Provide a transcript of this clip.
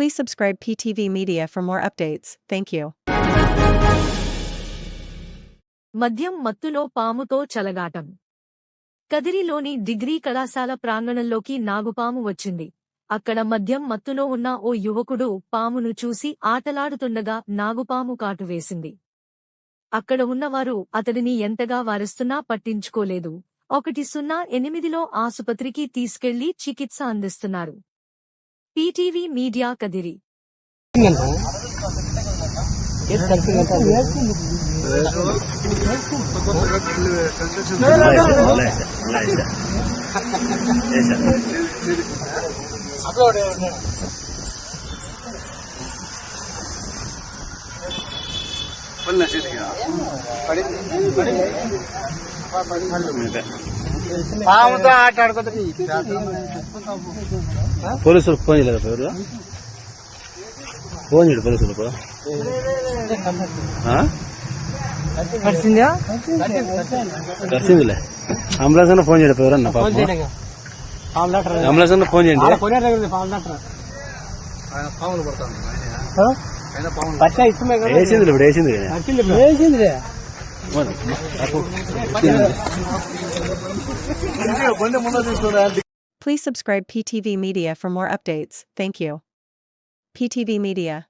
Please subscribe PTV Media for more updates. Thank you. మద్యం మత్తులో పాముతో చలగాటం. కదిరిలోని degree కళాశాల ప్రాంగణంలోకి నాగుపాము వచ్చింది. అక్కడ మద్యం మత్తులో ఉన్న ఓ యువకుడు పామును చూసి ఆటలాడుతుండగా నాగుపాము కాటు వేసింది. అక్కడ ఉన్నవారు అతడిని ఎంతగా వారిస్తున్నా పట్టించుకోలేదు. ఒకటి సున్నా ఎనిమిదిలో ఆసుపత్రికి తీసుకెళ్ళి చికిత్స అందిస్తున్నారు. పీటీవీ మీడియా కదిరి పాముతో ఆట ఆడుకుంటుంది పోలీసులకు ఫోన్ చేయలేదు పేరు ఫోన్ చేయడు పోలీసులకు కలిసిందిలే అంబులెన్స్ అన్న ఫోన్ చేయడు ఎవరన్నా పాప. అంబులెన్స్ అన్న ఫోన్ చేయండి. వేసింది ఇప్పుడు వేసింది కదా. వేసిందిలే. Bueno, Please subscribe PTV Media for more updates. Thank you. PTV Media